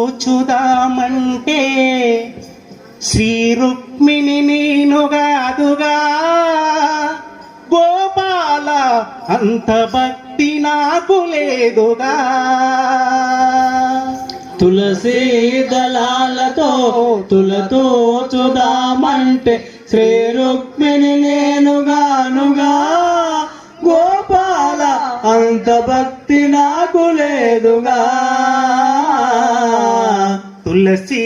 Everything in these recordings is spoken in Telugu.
చూచుదామంటే శ్రీ రుక్మిణి నేనుగాదుగా గోపాల అంత భక్తి నాకు లేదుగా. తులసి దళాలతో తులతో చుదామంటే శ్రీ రుక్మిణి నేనుగానుగా గోపాల అంత భక్తి నాకు లేదుగా. తులసి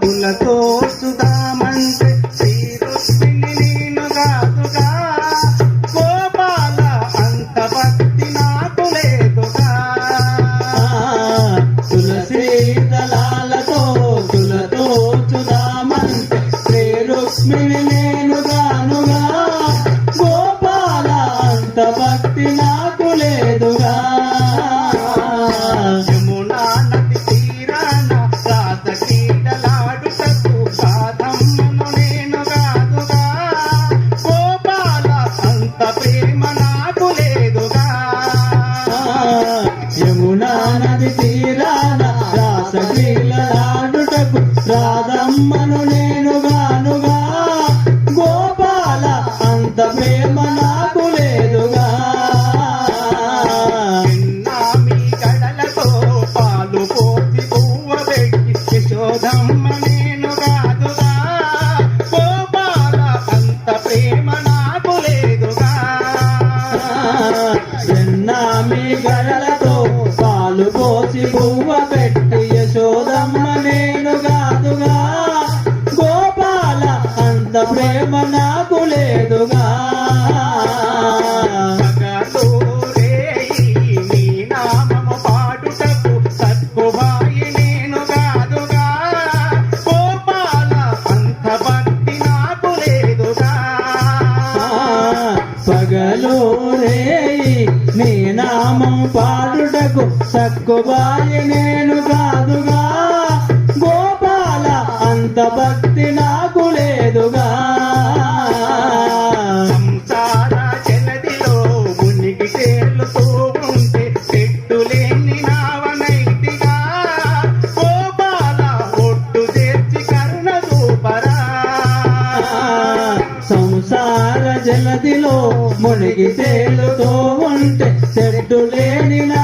తులతో సుదామంటే నేను గానుగా రాసలీలాడుటకు రాధమ్మను నేను గానుగా గోపాల అంత ప్రేమ నాకు లేదుగా. మీ గడలతో పాలు పోసి పువ్వ పెట్టి యశోదమ్మ నేను కాదుగా. గోపాల అంత ప్రేమ నాకు లేదుగా. ఎన్నామి గడలతో పాలు పోసి పువ్వ పెట్టి నేను కాదుగా గోపాల అంత ప్రేమ నాకు లేదుగా. నీ పగలు నామం పాడుటకు సక్కుబాయి నేను కాదుగా అంత భక్తి నాకు లేదుగా. సంసార జలదిలో మునిగి తేలుతూ ఉంటే చెట్టులేని నావనైతిగా. గోపాల ఒట్టు చేర్చి కరుణ చూపరా. సంసార జలదిలో మునిగి తేలుతూ ఉంటే చెట్టు లేని నావనైతిగా